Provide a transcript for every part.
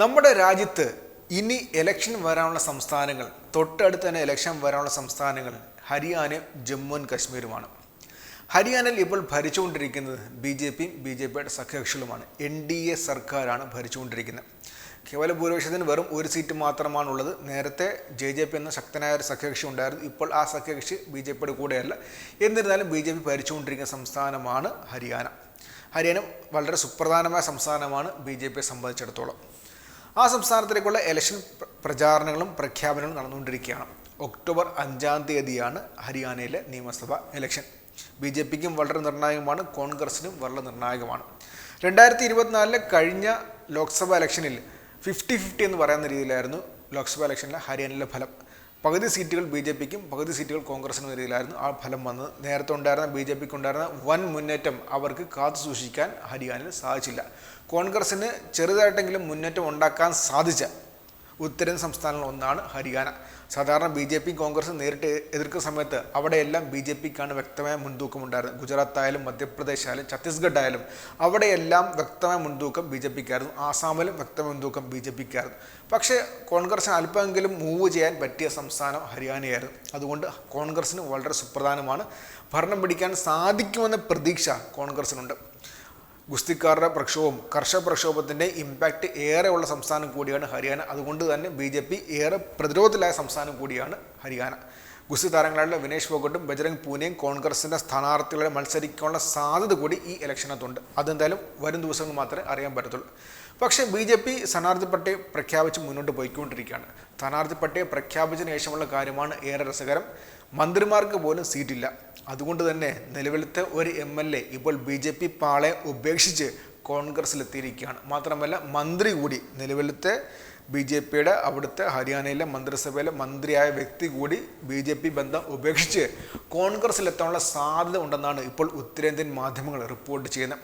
നമ്മുടെ രാജ്യത്ത് ഇനി ഇലക്ഷൻ വരാനുള്ള സംസ്ഥാനങ്ങൾ തൊട്ടടുത്ത് തന്നെ ഇലക്ഷൻ വരാനുള്ള സംസ്ഥാനങ്ങൾ ഹരിയാനയും ജമ്മു ആൻഡ് കശ്മീരുമാണ്. ഹരിയാനയിൽ ഇപ്പോൾ ഭരിച്ചുകൊണ്ടിരിക്കുന്നത് ബി ജെ പിയും ബി ജെ പിയുടെ സഖ്യകക്ഷികളുമാണ്. എൻ ഡി എ സർക്കാരാണ് ഭരിച്ചുകൊണ്ടിരിക്കുന്നത്. കേവല ഭൂരിപക്ഷത്തിന് വെറും ഒരു സീറ്റ് മാത്രമാണുള്ളത്. നേരത്തെ ജെ ജെ പി എന്ന ശക്തനായ ഒരു സഖ്യകക്ഷി ഉണ്ടായിരുന്നു. ഇപ്പോൾ ആ സഖ്യകക്ഷി ബി ജെ പിയുടെ കൂടെയല്ല. എന്നിരുന്നാലും ബി ജെ പി ഭരിച്ചുകൊണ്ടിരിക്കുന്ന സംസ്ഥാനമാണ് ഹരിയാന. ഹരിയാന വളരെ സുപ്രധാനമായ സംസ്ഥാനമാണ് ബി ജെ പിയെ സംബന്ധിച്ചിടത്തോളം. ആ സംസ്ഥാനത്തിലേക്കുള്ള ഇലക്ഷൻ പ്രചാരണങ്ങളും പ്രഖ്യാപനങ്ങളും നടന്നുകൊണ്ടിരിക്കുകയാണ്. ഒക്ടോബർ അഞ്ചാം തീയതിയാണ് ഹരിയാനയിലെ നിയമസഭാ ഇലക്ഷൻ ബി ജെ പിക്കും വളരെ നിർണായകമാണ് കോൺഗ്രസിനും വളരെ നിർണായകമാണ്. രണ്ടായിരത്തി ഇരുപത്തിനാലിലെ കഴിഞ്ഞ ലോക്സഭാ ഇലക്ഷനിൽ ഫിഫ്റ്റി ഫിഫ്റ്റി എന്ന് പറയുന്ന രീതിയിലായിരുന്നു ലോക്സഭാ ഇലക്ഷനിലെ ഹരിയാനയിലെ ഫലം. പകുതി സീറ്റുകൾ ബി ജെ പിക്കും പകുതി സീറ്റുകൾ കോൺഗ്രസിനും രീതിയിലായിരുന്നു ആ ഫലം വന്നത്. നേരത്തെ ഉണ്ടായിരുന്ന ബി ജെ പിക്ക് ഉണ്ടായിരുന്ന വൻ മുന്നേറ്റം അവർക്ക് കാത്തു സൂക്ഷിക്കാൻ ഹരിയാനയിൽ സാധിച്ചില്ല. കോൺഗ്രസിന് ചെറുതായിട്ടെങ്കിലും മുന്നേറ്റം ഉണ്ടാക്കാൻ സാധിച്ച ഉത്തരേന്ത്യൻ സംസ്ഥാനങ്ങളിൽ ഒന്നാണ് ഹരിയാന. സാധാരണ ബി ജെ പി കോൺഗ്രസ് നേരിട്ട് എതിർക്കുന്ന സമയത്ത് അവിടെയെല്ലാം ബി ജെ പിക്കാണ് വ്യക്തമായ മുൻതൂക്കം ഉണ്ടായിരുന്നത്. ഗുജറാത്ത് ആയാലും മധ്യപ്രദേശ് ആയാലും ഛത്തീസ്ഗഡ് ആയാലും അവിടെയെല്ലാം വ്യക്തമായ മുൻതൂക്കം ബി ജെ പിക്കായിരുന്നു. ആസാമിലും വ്യക്തമായ മുൻതൂക്കം ബി ജെ പിക്കായിരുന്നു. പക്ഷേ കോൺഗ്രസിന് അല്പമെങ്കിലും മൂവ് ചെയ്യാൻ പറ്റിയ സംസ്ഥാനം ഹരിയാനയായിരുന്നു. അതുകൊണ്ട് കോൺഗ്രസിന് വളരെ സുപ്രധാനമാണ്. ഭരണം പിടിക്കാൻ സാധിക്കുമെന്ന പ്രതീക്ഷ കോൺഗ്രസിനുണ്ട് ഗുസ്തിക്കാരുടെ പ്രക്ഷോഭം കർഷക പ്രക്ഷോഭത്തിന്റെ ഇമ്പാക്റ്റ് ഏറെയുള്ള സംസ്ഥാനം കൂടിയാണ് ഹരിയാന. അതുകൊണ്ട് തന്നെ ബി ജെ പി ഏറെ പ്രതിരോധത്തിലായ സംസ്ഥാനം കൂടിയാണ് ഹരിയാന. ഗുസ്തി താരങ്ങളായ വിനേഷ് ഫോഗട്ടും ബജരംഗ് പൂനെയും കോൺഗ്രസിന്റെ സ്ഥാനാർത്ഥികളെ മത്സരിക്കാനുള്ള സാധ്യത കൂടി ഈ ഇലക്ഷനകത്തുണ്ട് അതെന്തായാലും വരും ദിവസങ്ങൾ മാത്രമേ അറിയാൻ പറ്റത്തുള്ളൂ. പക്ഷേ ബി ജെ പി സ്ഥാനാർത്ഥി പട്ടിക പ്രഖ്യാപിച്ച് മുന്നോട്ട് പോയിക്കൊണ്ടിരിക്കുകയാണ്. സ്ഥാനാർത്ഥി പട്ടിക പ്രഖ്യാപിച്ചതിന് ശേഷമുള്ള കാര്യമാണ് ഏറെ രസകരം. മന്ത്രിമാർക്ക് പോലും സീറ്റില്ല. അതുകൊണ്ട് തന്നെ നിലവിലത്തെ ഒരു എം എൽ എ ഇപ്പോൾ ബി ജെ പി പാളെ ഉപേക്ഷിച്ച് കോൺഗ്രസ്സിലെത്തിയിരിക്കുകയാണ്. മാത്രമല്ല മന്ത്രി കൂടി നിലവിലത്തെ ബി ജെ പിയുടെ അവിടുത്തെ ഹരിയാനയിലെ മന്ത്രിസഭയിലെ മന്ത്രിയായ വ്യക്തി കൂടി ബി ജെ പി ബന്ധം ഉപേക്ഷിച്ച് കോൺഗ്രസ്സിലെത്താനുള്ള സാധ്യത ഉണ്ടെന്നാണ് ഇപ്പോൾ ഉത്തരേന്ത്യൻ മാധ്യമങ്ങൾ റിപ്പോർട്ട് ചെയ്യുന്നത്.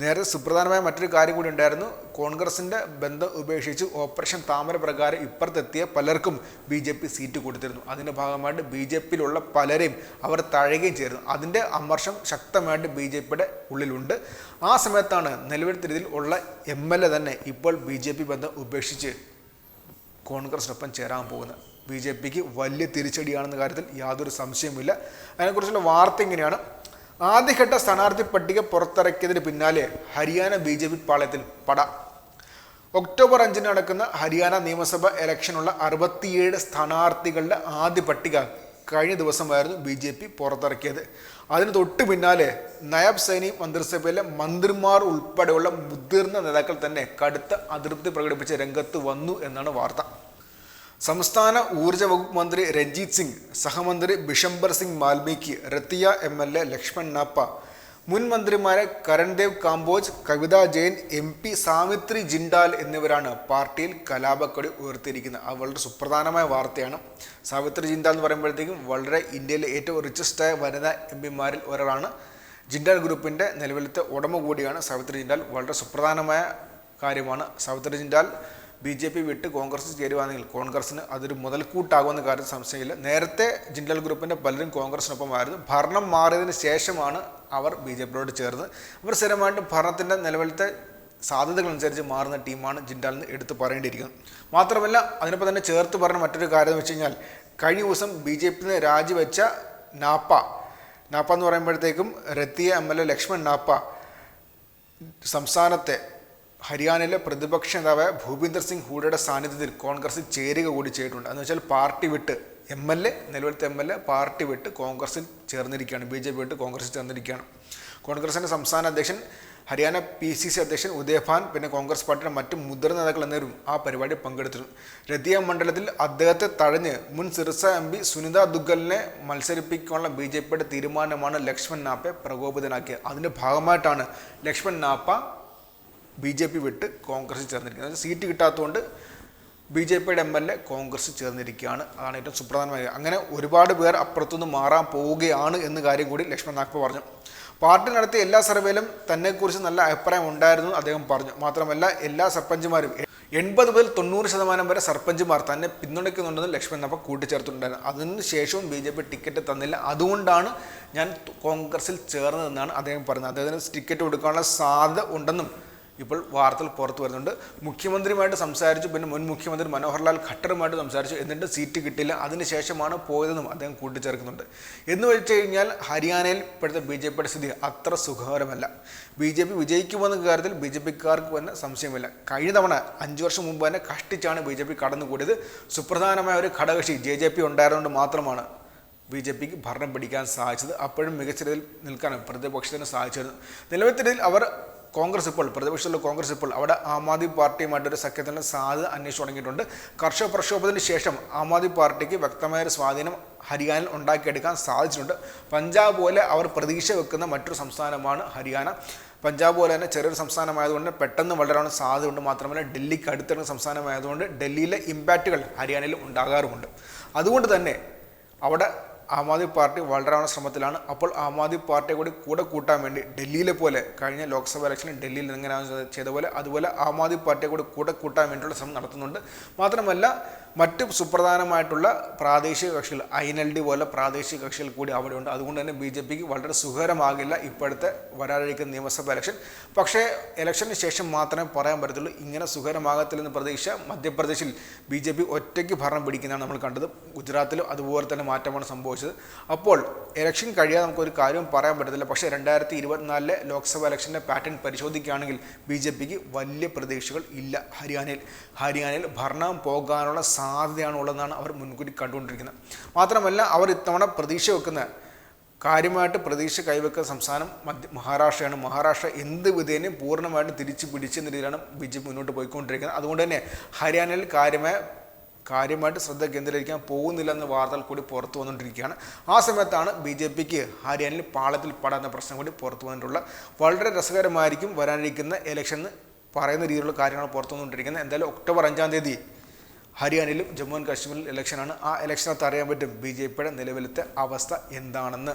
നേരത്തെ സുപ്രധാനമായ മറ്റൊരു കാര്യം കൂടി ഉണ്ടായിരുന്നു. കോൺഗ്രസിന്റെ ബന്ധം ഉപേക്ഷിച്ച് ഓപ്പറേഷൻ താമര പ്രകാരം ഇപ്പുറത്തെത്തിയ പലർക്കും ബി ജെ പി സീറ്റ് കൊടുത്തിരുന്നു. അതിന്റെ ഭാഗമായിട്ട് ബി ജെ പിയിലുള്ള പലരെയും അവർ തഴയുകയും ചെയ്തിരുന്നു. അതിന്റെ അമർഷം ശക്തമായിട്ട് ബി ജെ പിയുടെ ഉള്ളിലുണ്ട്. ആ സമയത്താണ് നിലവിലത്തെ രീതിയിൽ ഉള്ള എം എൽ എ തന്നെ ഇപ്പോൾ ബി ജെ പി ബന്ധം ഉപേക്ഷിച്ച് കോൺഗ്രസിനൊപ്പം ചേരാൻ പോകുന്നത്. ബി ജെ പിക്ക് വലിയ തിരിച്ചടിയാണെന്ന കാര്യത്തിൽ യാതൊരു സംശയവുമില്ല. അതിനെക്കുറിച്ചുള്ള വാർത്ത ഇങ്ങനെയാണ്. ആദ്യഘട്ട സ്ഥാനാർത്ഥി പട്ടിക പുറത്തിറക്കിയതിന് പിന്നാലെ ഹരിയാന ബി ജെ പി പാളയത്തിൽ പട. ഒക്ടോബർ അഞ്ചിന് നടക്കുന്ന ഹരിയാന നിയമസഭ ഇലക്ഷനുള്ള അറുപത്തിയേഴ് സ്ഥാനാർത്ഥികളുടെ ആദ്യ പട്ടിക കഴിഞ്ഞ ദിവസമായിരുന്നു ബി ജെ പി പുറത്തിറക്കിയത്. അതിന് തൊട്ട് പിന്നാലെ നയബ് സൈനി മന്ത്രിസഭയിലെ മന്ത്രിമാർ ഉൾപ്പെടെയുള്ള മുതിർന്ന നേതാക്കൾ തന്നെ കടുത്ത അതൃപ്തി പ്രകടിപ്പിച്ച് രംഗത്ത് വന്നു എന്നാണ് വാർത്ത. സംസ്ഥാന ഊർജ വകുപ്പ് മന്ത്രി രഞ്ജിത് സിംഗ് സഹമന്ത്രി Bishambar Singh Valmiki Ratia M L A Lakshman Napa മുൻ മന്ത്രിമാരെ കരൺദേവ് കാംബോജ് കവിത ജെയിൻ എം പി സാമിത്രി ജിൻഡാൽ എന്നിവരാണ് പാർട്ടിയിൽ കലാപക്കൊടി ഉയർത്തിയിരിക്കുന്നത്. അത് വളരെ സുപ്രധാനമായ വാർത്തയാണ്. സാവിത്രി ജിൻഡാൽ എന്ന് പറയുമ്പോഴത്തേക്കും വളരെ ഇന്ത്യയിലെ ഏറ്റവും റിച്ചസ്റ്റായ വനിതാ എം പിമാരിൽ ഒരാളാണ്. ജിൻഡാൽ ഗ്രൂപ്പിന്റെ നിലവിലത്തെ ഉടമ കൂടിയാണ് സാവിത്രി ജിൻഡാൽ വളരെ സുപ്രധാനമായ കാര്യമാണ് Savitri Jindal B J P വിട്ട് കോൺഗ്രസ് ചേരുവാണെങ്കിൽ കോൺഗ്രസിന് അതൊരു മുതൽക്കൂട്ടാകുമെന്ന കാര്യത്തിൽ സംശയമില്ല. നേരത്തെ ജിൻഡൽ ഗ്രൂപ്പിന്റെ പലരും കോൺഗ്രസിനൊപ്പമായിരുന്നു ഭരണം മാറിയതിന് ശേഷമാണ് അവർ ബി ജെ പിയോട് ചേർന്ന് അവർ സ്ഥിരമായിട്ട് ഭരണത്തിന്റെ നിലവിലത്തെ സാധ്യതകൾ അനുസരിച്ച് മാറുന്ന ടീമാണ് ജിൻഡാൽ എന്ന് എടുത്ത് പറയേണ്ടിയിരിക്കുന്നത് മാത്രമല്ല അതിനൊപ്പം തന്നെ ചേർത്ത് പറഞ്ഞ മറ്റൊരു കാര്യം എന്ന് വെച്ച് കഴിഞ്ഞാൽ കഴിഞ്ഞ ദിവസം ബി ജെ പിന്ന് രാജിവെച്ച നാപ്പ നാപ്പ എന്ന് പറയുമ്പോഴത്തേക്കും Ratia M L A Lakshman Napa സംസ്ഥാനത്തെ ഹരിയാനയിലെ പ്രതിപക്ഷ നേതാവ് ഭൂപീന്ദർ സിംഗ് ഹൂഡയുടെ സാന്നിധ്യത്തിൽ കോൺഗ്രസിൽ ചേരുക കൂടി ചെയ്തിട്ടുണ്ട്. എന്ന് വെച്ചാൽ പാർട്ടി വിട്ട് എം എൽ എ നിലവിലത്തെ എം എൽ എ പാർട്ടി വിട്ട് കോൺഗ്രസിൽ ചേർന്നിരിക്കുകയാണ്. ബി ജെ പി വിട്ട് കോൺഗ്രസിൽ ചേർന്നിരിക്കുകയാണ്. കോൺഗ്രസിന്റെ സംസ്ഥാന അധ്യക്ഷൻ ഹരിയാന പി സി സി അധ്യക്ഷൻ ഉദയഭാൻ പിന്നെ കോൺഗ്രസ് പാർട്ടിയുടെ മറ്റ് മുതിർന്ന നേതാക്കൾ എന്നിവരും ആ പരിപാടി പങ്കെടുത്തിരുന്നു രതിയ മണ്ഡലത്തിൽ അദ്ദേഹത്തെ തഴഞ്ഞ് മുൻ സിർസ എം പി സുനിത ദുഗ്ഗലിനെ മത്സരിപ്പിക്കാനുള്ള ബി ജെ പിയുടെ തീരുമാനമാണ് ലക്ഷ്മൺ നാപ്പെ പ്രകോപിതനാക്കിയത്. അതിന്റെ ഭാഗമായിട്ടാണ് Laxman Nappa B J P വിട്ട് കോൺഗ്രസ് ചേർന്നിരിക്കുന്നത്. സീറ്റ് കിട്ടാത്തതുകൊണ്ട് ബി ജെ പിയുടെ എം എൽ എ കോൺഗ്രസ് ചേർന്നിരിക്കുകയാണ്. അതാണ് ഏറ്റവും സുപ്രധാനമായ അങ്ങനെ ഒരുപാട് പേർ അപ്പുറത്തുനിന്ന് മാറാൻ പോവുകയാണ് എന്ന കാര്യം കൂടി ലക്ഷ്മൺ നാഗ്പ പറഞ്ഞു. പാർട്ടി നടത്തിയ എല്ലാ സർവേയിലും തന്നെക്കുറിച്ച് നല്ല അഭിപ്രായം ഉണ്ടായിരുന്നു അദ്ദേഹം പറഞ്ഞു. മാത്രമല്ല എല്ലാ സർപ്പഞ്ചുമാരും എൺപത് മുതൽ തൊണ്ണൂറ് ശതമാനം വരെ സർപ്പഞ്ചുമാർ തന്നെ പിന്തുണയ്ക്കുന്നുണ്ടെന്ന് ലക്ഷ്മൺ നപ്പ കൂട്ടിച്ചേർത്തിട്ടുണ്ടായിരുന്നു. അതിന് ശേഷവും ബി ജെ പി ടിക്കറ്റ് തന്നില്ല. അതുകൊണ്ടാണ് ഞാൻ കോൺഗ്രസിൽ ചേർന്നതെന്നാണ് അദ്ദേഹം പറഞ്ഞത്. അദ്ദേഹത്തിന് ടിക്കറ്റ് കൊടുക്കാനുള്ള സാധ്യത ഉണ്ടെന്നും ഇപ്പോൾ വാർത്തകൾ പുറത്തു വരുന്നുണ്ട്. മുഖ്യമന്ത്രിയുമായിട്ട് സംസാരിച്ചു. പിന്നെ മുൻ മുഖ്യമന്ത്രി മനോഹർലാൽ ഖട്ടറുമായിട്ട് സംസാരിച്ചു. എന്നിട്ട് സീറ്റ് കിട്ടില്ല അതിനുശേഷമാണ് പോയതെന്നും അദ്ദേഹം കൂട്ടിച്ചേർക്കുന്നുണ്ട്. എന്ന് വെച്ച് കഴിഞ്ഞാൽ ഹരിയാനയിൽ ഇപ്പോഴത്തെ ബി ജെ പിയുടെ സ്ഥിതി അത്ര സുഖകരമല്ല. ബി ജെ പി വിജയിക്കുമെന്ന കാര്യത്തിൽ ബി ജെ പിക്കാർക്ക് തന്നെ സംശയമില്ല. കഴിഞ്ഞ തവണ അഞ്ച് വർഷം മുമ്പ് തന്നെ കഷ്ടിച്ചാണ് ബി ജെ പി കടന്നുകൂടിയത്. സുപ്രധാനമായ ഒരു ഘടകക്ഷി ജെ ജെ പി ഉണ്ടായതുകൊണ്ട് മാത്രമാണ് ബി ജെ പിക്ക് ഭരണം പിടിക്കാൻ സാധിച്ചത്. അപ്പോഴും മികച്ച രീതിയിൽ നിൽക്കാനും പ്രതിപക്ഷത്തിന് സാധിച്ചിരുന്നു. നിലവിൽ അവർ കോൺഗ്രസ് ഇപ്പോൾ പ്രതിപക്ഷത്തിലുള്ള കോൺഗ്രസ് ഇപ്പോൾ അവിടെ ആം ആദ്മി പാർട്ടിയുമായിട്ടൊരു സഖ്യത്തിന്റെ സാധ്യത അന്വേഷിച്ചു തുടങ്ങിയിട്ടുണ്ട്. കർഷക പ്രക്ഷോഭത്തിന് ശേഷം ആം ആദ്മി പാർട്ടിക്ക് വ്യക്തമായ ഒരു സ്വാധീനം ഹരിയാനയിൽ ഉണ്ടാക്കിയെടുക്കാൻ സാധിച്ചിട്ടുണ്ട്. പഞ്ചാബ് പോലെ അവർ പ്രതീക്ഷ വെക്കുന്ന മറ്റൊരു സംസ്ഥാനമാണ് ഹരിയാന. പഞ്ചാബ് പോലെ തന്നെ ചെറിയൊരു സംസ്ഥാനമായതുകൊണ്ട് പെട്ടെന്ന് വളരാനുള്ള സാധ്യതയുണ്ട്. മാത്രമല്ല ഡൽഹിക്ക് അടുത്തുള്ള സംസ്ഥാനമായതുകൊണ്ട് ഡൽഹിയിലെ ഇമ്പാക്റ്റുകൾ ഹരിയാനയിൽ ഉണ്ടാകാറുമുണ്ട്. അതുകൊണ്ട് തന്നെ അവിടെ ആം ആദ്മി പാർട്ടി വളരാനുള്ള ശ്രമത്തിലാണ്. അപ്പോൾ ആം ആദ്മി പാർട്ടിയെ കൂടി കൂടെ കൂട്ടാൻ വേണ്ടി ഡൽഹിയിലെ പോലെ കഴിഞ്ഞ ലോക്സഭ ഇലക്ഷനിൽ ഡൽഹിയിൽ എങ്ങനെ ചെയ്ത പോലെ അതുപോലെ ആം ആദ്മി പാർട്ടിയെ കൂടി കൂടെ കൂട്ടാൻ വേണ്ടിയുള്ള ശ്രമം നടത്തുന്നുണ്ട്. മാത്രമല്ല മറ്റ് സുപ്രധാനമായിട്ടുള്ള പ്രാദേശിക കക്ഷികൾ ഐ എൻ എൽ ഡി പോലെ പ്രാദേശിക കക്ഷികൾ കൂടി അവിടെയുണ്ട് അതുകൊണ്ട് തന്നെ ബി ജെ പിക്ക് വളരെ സുഖകരമാകില്ല ഇപ്പോഴത്തെ വരാനിരിക്കുന്ന നിയമസഭ ഇലക്ഷൻ. പക്ഷേ ഇലക്ഷന് ശേഷം മാത്രമേ പറയാൻ പറ്റത്തുള്ളൂ ഇങ്ങനെ സുഖകരമാകത്തില്ലെന്ന് പ്രതീക്ഷ മധ്യപ്രദേശിൽ ബി ജെ പി ഒറ്റയ്ക്ക് ഭരണം പിടിക്കുന്നതാണ് നമ്മൾ കണ്ടത്. ഗുജറാത്തിലും അതുപോലെ തന്നെ മാറ്റമാണ് സംഭവിച്ചത്. അപ്പോൾ ഇലക്ഷൻ കഴിയാതെ നമുക്കൊരു കാര്യം പറയാൻ പറ്റത്തില്ല. പക്ഷേ രണ്ടായിരത്തി ഇരുപത്തിനാലിലെ ലോക്സഭ ഇലക്ഷന്റെ പാറ്റേൺ പരിശോധിക്കുകയാണെങ്കിൽ ബി ജെ പിക്ക് വലിയ പ്രതീക്ഷകൾ ഇല്ല ഹരിയാനയിൽ. ഹരിയാനയിൽ ഭരണം പോകാനുള്ള സാധ്യതയാണ് ഉള്ളതെന്നാണ് അവർ മുൻകൂട്ടി കണ്ടുകൊണ്ടിരിക്കുന്നത്. മാത്രമല്ല അവർ ഇത്തവണ പ്രതീക്ഷ വെക്കുന്ന കാര്യമായിട്ട് പ്രതീക്ഷ കൈവെക്കുന്ന സംസ്ഥാനം മധ്യ മഹാരാഷ്ട്രയാണ്. മഹാരാഷ്ട്ര എന്ത് വിധേനയും പൂർണമായിട്ടും തിരിച്ചു പിടിച്ചെന്ന രീതിയിലാണ് ബി ജെ പി മുന്നോട്ട് പോയിക്കൊണ്ടിരിക്കുന്നത്. അതുകൊണ്ട് തന്നെ ഹരിയാനയിൽ കാര്യമായ കാര്യമായിട്ട് ശ്രദ്ധ കേന്ദ്രീകരിക്കാൻ പോകുന്നില്ല എന്ന വാർത്തകൾ കൂടി പുറത്തു വന്നുകൊണ്ടിരിക്കുകയാണ്. ആ സമയത്താണ് ബി ജെ പിക്ക് ഹരിയാനയിൽ പാളത്തിൽ പാടാത്ത പ്രശ്നം കൂടി പുറത്തു വന്നിട്ടുള്ള വളരെ രസകരമായിരിക്കും വരാനിരിക്കുന്ന ഇലക്ഷൻ പറയുന്ന രീതിയിലുള്ള കാര്യങ്ങൾ പുറത്തു വന്നുകൊണ്ടിരിക്കുന്നത്. എന്തായാലും ഒക്ടോബർ അഞ്ചാം തീയതി ഹരിയാനയിലും ജമ്മു ആൻഡ് കാശ്മീരിലും ഇലക്ഷനാണ് ആ ഇലക്ഷനകത്ത് അറിയാൻ പറ്റും ബി ജെ പിയുടെ നിലവിലത്തെ അവസ്ഥ എന്താണെന്ന്.